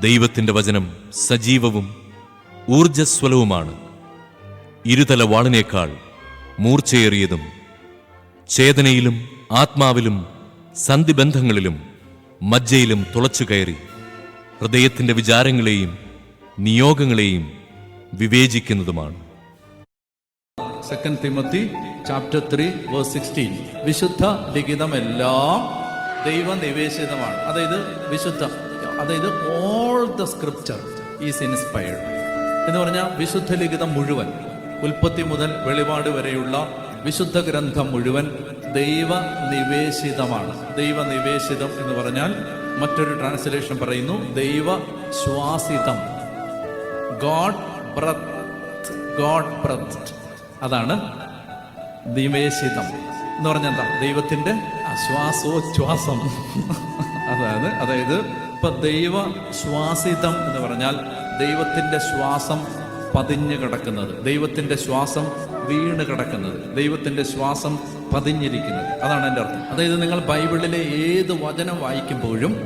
ദൈവത്തിന്റെ വചനം സജീവവും ഊർജസ്വലവുമാണ് ഇരുതല വാളിനേക്കാൾ മൂർച്ചയേറിയതും ചേതനയിലും ആത്മാവിലും സന്ധിബന്ധങ്ങളിലും മജ്ജയിലും തുളച്ചു കയറി ഹൃദയത്തിന്റെ വിചാരങ്ങളെയും നിയോഗങ്ങളെയും വിവേചിക്കുന്നതുമാണ്. Second Timothy chapter three verse sixteen വിശുദ്ധ ലിഖിതമെല്ലാം ദൈവനിവേശിതമാണ്. അതായത് വിശുദ്ധ. അതായത് all the scripture is inspired എന്ന് പറഞ്ഞാൽ വിശുദ്ധ ലിഖിതം മുഴുവൻ ഉൽപ്പത്തി മുതൽ വെളിപാട് വരെയുള്ള വിശുദ്ധ ഗ്രന്ഥം മുഴുവൻ ദൈവ നിവേശിതമാണ് ദൈവ നിവേശിതം എന്ന് പറഞ്ഞാൽ മറ്റൊരു ട്രാൻസ്ലേഷൻ പറയുന്നു ദൈവ ശ്വാസിതം ഗോഡ് ബ്രത്ത് ഗോഡ് ബ്രത്ത് അതാണ് നിവേശിതം. എന്ന് പറഞ്ഞാൽ എന്താ? ദൈവത്തിന്റെ ശ്വാസോച്ഛ്വാസം അതാണ് അതായത് ഇപ്പൊ ദൈവ ശ്വാസിതം എന്ന് പറഞ്ഞാൽ ദൈവത്തിന്റെ ശ്വാസം പതിഞ്ഞു കിടക്കുന്നത്. ദൈവത്തിന്റെ ശ്വാസം വീണ് കിടക്കുന്നത്. ദൈവത്തിന്റെ ശ്വാസം പതിഞ്ഞിരിക്കുന്നത്. അതാണ് എന്റെ അർത്ഥം. അതായത് നിങ്ങൾ ബൈബിളിലെ ഏത് വചനം വായിക്കുമ്പോഴും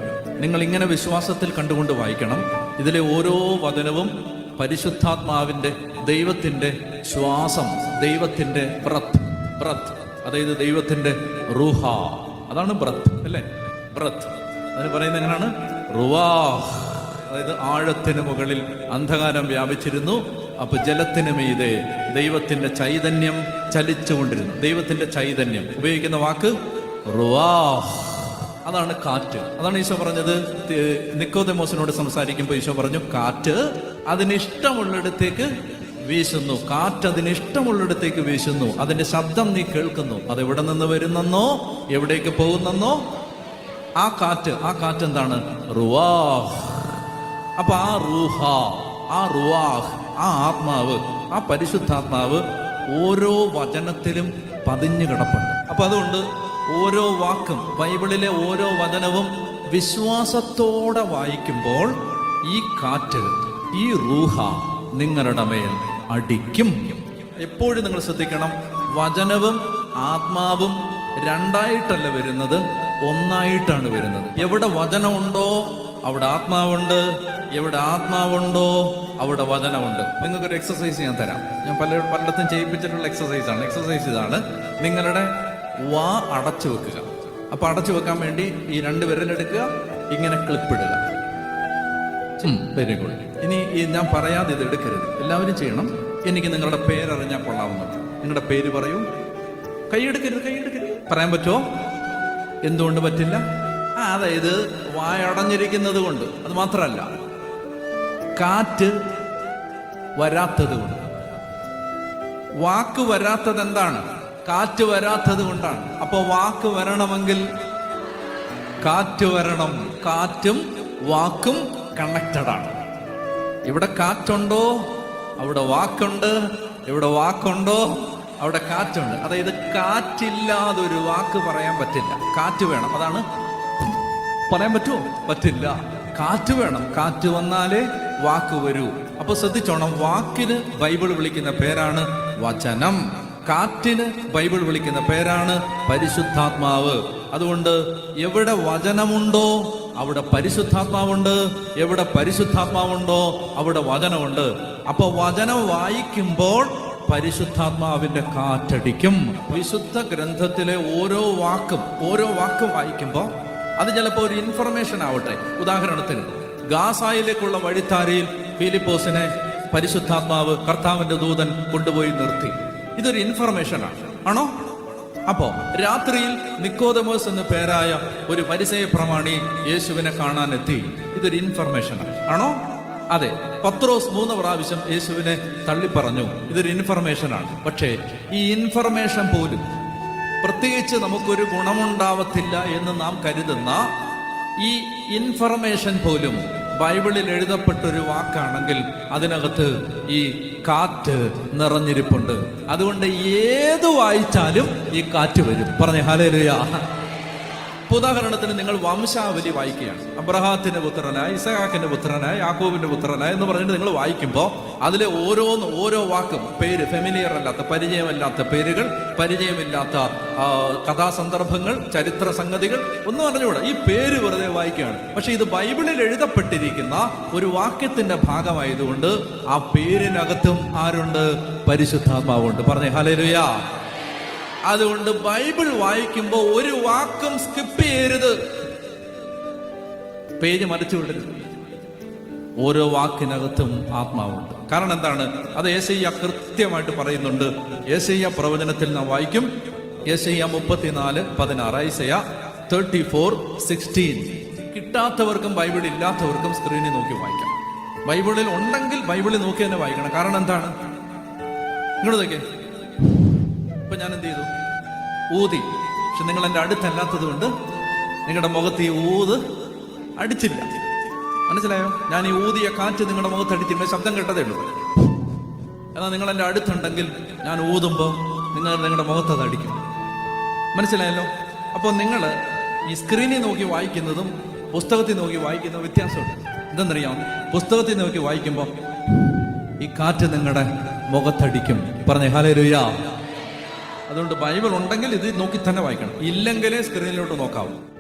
നിങ്ങൾ ഇങ്ങനെ വിശ്വാസത്തിൽ കണ്ടുകൊണ്ട് വായിക്കണം. ഇതിലെ ഓരോ വചനവും പരിശുദ്ധാത്മാവിന്റെ ദൈവത്തിന്റെ ശ്വാസം ദൈവത്തിന്റെ ബ്രത്ത് ബ്രത്ത്. അതായത് ദൈവത്തിന്റെ റുഹ. അതാണ് ബ്രത്ത് അല്ലേ? ബ്രത്ത്. അതിന് പറയുന്നത് എങ്ങനെയാണ്? റുവാഹ്. അതായത് ആഴത്തിന് മുകളിൽ അന്ധകാരം വ്യാപിച്ചിരുന്നു. അപ്പൊ ജലത്തിന് മീതെ ദൈവത്തിന്റെ ചൈതന്യം ചലിച്ചുകൊണ്ടിരുന്നു. ദൈവത്തിന്റെ ചൈതന്യം. ഉപയോഗിക്കുന്ന വാക്ക് റുവാഹ്. അതാണ് കാറ്റ്. അതാണ് ഈശോ പറഞ്ഞത്. നിക്കോദമോസിനോട് സംസാരിക്കുമ്പോൾ ഈശോ പറഞ്ഞു കാറ്റ് അതിനിഷ്ടമുള്ളിടത്തേക്ക് വീശുന്നു. കാറ്റ് അതിന് ഇഷ്ടമുള്ളിടത്തേക്ക് വീശുന്നു. അതിന്റെ ശബ്ദം നീ കേൾക്കുന്നു. അത് എവിടെ നിന്ന് വരുന്നെന്നോ എവിടേക്ക് പോകുന്നെന്നോ ആ കാറ്റ് ആ കാറ്റ് എന്താണ്? റുവാഹ്. അപ്പൊ ആ റൂഹ ആ റുവാഹ് ആ ആത്മാവ് ആ പരിശുദ്ധാത്മാവ് ഓരോ വചനത്തിലും പതിഞ്ഞു കിടപ്പുണ്ട്. അപ്പൊ അതുകൊണ്ട് ഓരോ വാക്കും ബൈബിളിലെ ഓരോ വചനവും വിശ്വാസത്തോടെ വായിക്കുമ്പോൾ ഈ കാറ്റ് ഈ റൂഹ നിങ്ങളുടെ മേൽ അടിക്കും. എപ്പോഴും നിങ്ങൾ ശ്രദ്ധിക്കണം വചനവും ആത്മാവും രണ്ടായിട്ടല്ല വരുന്നത്. ഒന്നായിട്ടാണ് വരുന്നത്. എവിടെ വചനമുണ്ടോ അവിടെ ആത്മാവുണ്ട്. എവിടെ ആത്മാവുണ്ടോ അവിടെ വചനമുണ്ട്. നിങ്ങൾക്കൊരു എക്സസൈസ് ഞാൻ തരാം. ഞാൻ പല പലയിടത്തും ചെയ്യിപ്പിച്ചിട്ടുള്ള എക്സസൈസ് ആണ്. എക്സസൈസ് ഇതാണ് നിങ്ങളുടെ വാ അടച്ചു വെക്കുക. അപ്പൊ അടച്ചു വെക്കാൻ വേണ്ടി ഈ രണ്ട് വിരലെടുക്കുക ഇങ്ങനെ ക്ലിപ്പിടുക വെരി ഗുഡ് ഇനി ഞാൻ പറയാതെ ഇത് എടുക്കരുത്. എല്ലാവരും ചെയ്യണം. എനിക്ക് നിങ്ങളുടെ പേരറിഞ്ഞാൽ കൊള്ളാവുന്നത് നിങ്ങളുടെ പേര് പറയൂ. കൈയെടുക്കരുത് കൈയെടുക്കരുത്. പറയാൻ പറ്റുമോ? എന്തുകൊണ്ട് പറ്റില്ല? ആ അതായത് വായടഞ്ഞിരിക്കുന്നത് കൊണ്ട്. അത് മാത്രമല്ല കാറ്റ് വരാത്തത് കൊണ്ട്. വാക്ക് വരാത്തത് എന്താണ്? കാറ്റ് വരാത്തത് കൊണ്ടാണ്. അപ്പൊ വാക്ക് വരണമെങ്കിൽ കാറ്റ് വരണം. കാറ്റും വാക്കും കണക്റ്റഡ് ആണ്. ഇവിടെ കാറ്റുണ്ടോ? അവിടെ വാക്കുണ്ട്. ഇവിടെ വാക്കുണ്ടോ? അവിടെ കാറ്റുണ്ട്. അതായത് കാറ്റില്ലാതെ ഒരു വാക്ക് പറയാൻ പറ്റില്ല. കാറ്റ് വേണം അതാണ് പറയാൻ പറ്റുമോ? പറ്റില്ല. കാറ്റ് വേണം. കാറ്റ് വന്നാലേ വാക്ക് വരൂ. അപ്പൊ ശ്രദ്ധിച്ചോണം വാക്കിന് ബൈബിൾ വിളിക്കുന്ന പേരാണ് വചനം. കാറ്റിന് ബൈബിൾ വിളിക്കുന്ന പേരാണ് പരിശുദ്ധാത്മാവ്. അതുകൊണ്ട് എവിടെ വചനമുണ്ടോ അവിടെ പരിശുദ്ധാത്മാവുണ്ട്. എവിടെ പരിശുദ്ധാത്മാവുണ്ടോ അവിടെ വചനമുണ്ട്. അപ്പോൾ വചനം വായിക്കുമ്പോൾ പരിശുദ്ധാത്മാവിന്റെ കാറ്റടിക്കും. വിശുദ്ധ ഗ്രന്ഥത്തിലെ ഓരോ വാക്കും ഓരോ വാക്കും വായിക്കുമ്പോൾ അത് ചിലപ്പോൾ ഒരു ഇൻഫർമേഷൻ ആവട്ടെ. ഉദാഹരണത്തിന് ഗാസായിലേക്കുള്ള വഴിത്താരയിൽ ഫിലിപ്പോസിനെ പരിശുദ്ധാത്മാവ് കർത്താവിന്റെ ദൂതൻ കൊണ്ടുപോയി നിർത്തി. ഇതൊരു ഇൻഫർമേഷൻ ആണ്. അപ്പോ രാത്രിയിൽ നിക്കോദമോസ് എന്ന് പേരായ ഒരു പരിസയ പ്രമാണി യേശുവിനെ കാണാൻ എത്തി ഇതൊരു ഇൻഫർമേഷൻ ആണോ? അതെ പത്രോസ് മൂന്ന് പ്രാവശ്യം യേശുവിനെ തള്ളിപ്പറഞ്ഞു. ഇതൊരു ഇൻഫർമേഷൻ ആണ്. പക്ഷേ ഈ ഇൻഫർമേഷൻ പോലും പ്രത്യേകിച്ച് നമുക്കൊരു ഗുണമുണ്ടാവത്തില്ല എന്ന് നാം കരുതുന്ന ഈ ഇൻഫർമേഷൻ പോലും ബൈബിളിൽ എഴുതപ്പെട്ടൊരു വാക്കാണെങ്കിൽ അതിനകത്ത് ഈ കാറ്റ് നിറഞ്ഞിരിപ്പുണ്ട്. അതുകൊണ്ട് ഏത് വായിച്ചാലും ഈ കാറ്റ് വരും. പറഞ്ഞ ഹാലേലുയ ഇപ്പൊ ഉദാഹരണത്തിന് നിങ്ങൾ വംശാവലി വായിക്കുകയാണ്. അബ്രഹാത്തിന്റെ പുത്രനായ ഇസഹാക്കിന്റെ പുത്രനായ യാക്കോബിന്റെ പുത്രനായ എന്ന് പറഞ്ഞിട്ട് നിങ്ങൾ വായിക്കുമ്പോൾ അതിലെ ഓരോന്ന് ഓരോ വാക്കും പേര് ഫെമിലിയർ അല്ലാത്ത പരിചയമല്ലാത്ത പേരുകൾ പരിചയമില്ലാത്ത കഥാസന്ദർഭങ്ങൾ ചരിത്ര സംഗതികൾ ഒന്നും അറിഞ്ഞുകൂടാ. ഈ പേര് വെറുതെ വായിക്കുകയാണ്. പക്ഷെ ഇത് ബൈബിളിൽ എഴുതപ്പെട്ടിരിക്കുന്ന ഒരു വാക്യത്തിന്റെ ഭാഗമായതുകൊണ്ട് ആ പേരിനകത്തും ആരുണ്ട്? പരിശുദ്ധാത്മാവുണ്ട്. പറഞ്ഞേ ഹലേലുയാ അതുകൊണ്ട് ബൈബിൾ വായിക്കുമ്പോൾ ഒരു വാക്കും സ്കിപ്പ് ചെയ്യരുത്. പേജ് മറിച്ചു വിടരുത്. ഓരോ വാക്കിനകത്തും ആത്മാവുണ്ട്. കാരണം എന്താണ്? അത് ഏശയ്യ കൃത്യമായിട്ട് പറയുന്നുണ്ട്. ഏശയ്യ പ്രവചനത്തിൽ നാം വായിക്കും. ഏശയ്യ മുപ്പത്തിനാല് പതിനാറ് ഐസയ തേർട്ടി ഫോർ സിക്സ്റ്റീൻ കിട്ടാത്തവർക്കും ബൈബിൾ ഇല്ലാത്തവർക്കും സ്ക്രീനിൽ നോക്കി വായിക്കാം. ബൈബിളിൽ ഉണ്ടെങ്കിൽ ബൈബിളിൽ നോക്കി തന്നെ വായിക്കണം. കാരണം എന്താണ്? ഇങ്ങോട്ട് നോക്കിയേ. ഇപ്പൊ ഞാൻ എന്ത് ചെയ്തു? ഊതി. പക്ഷെ നിങ്ങൾ എന്റെ അടുത്തല്ലാത്തത് കൊണ്ട് നിങ്ങളുടെ മുഖത്ത് ഈ ഊത് അടിച്ചില്ല. മനസ്സിലായോ? ഞാൻ ഈ ഊതിയ കാറ്റ് നിങ്ങളുടെ മുഖത്ത് അടിച്ചില്ല. ശബ്ദം കേട്ടതേ ഉള്ളൂ. എന്നാൽ നിങ്ങൾ എന്റെ അടുത്തുണ്ടെങ്കിൽ ഞാൻ ഊതുമ്പോൾ നിങ്ങൾ നിങ്ങളുടെ മുഖത്ത് അത് അടിക്കും. മനസ്സിലായല്ലോ? അപ്പോൾ നിങ്ങൾ ഈ സ്ക്രീനിൽ നോക്കി വായിക്കുന്നതും പുസ്തകത്തിൽ നോക്കി വായിക്കുന്നതും വ്യത്യാസമുണ്ട്. എന്തെന്നറിയാം പുസ്തകത്തിൽ നോക്കി വായിക്കുമ്പോൾ ഈ കാറ്റ് നിങ്ങളുടെ മുഖത്തടിക്കും. പറഞ്ഞേ ഹാലേ രുയാ അതുകൊണ്ട് ബൈബിൾ ഉണ്ടെങ്കിൽ ഇത് നോക്കി തന്നെ വായിക്കണം. ഇല്ലെങ്കിലേ സ്ക്രീനിലോട്ട് നോക്കാവൂ.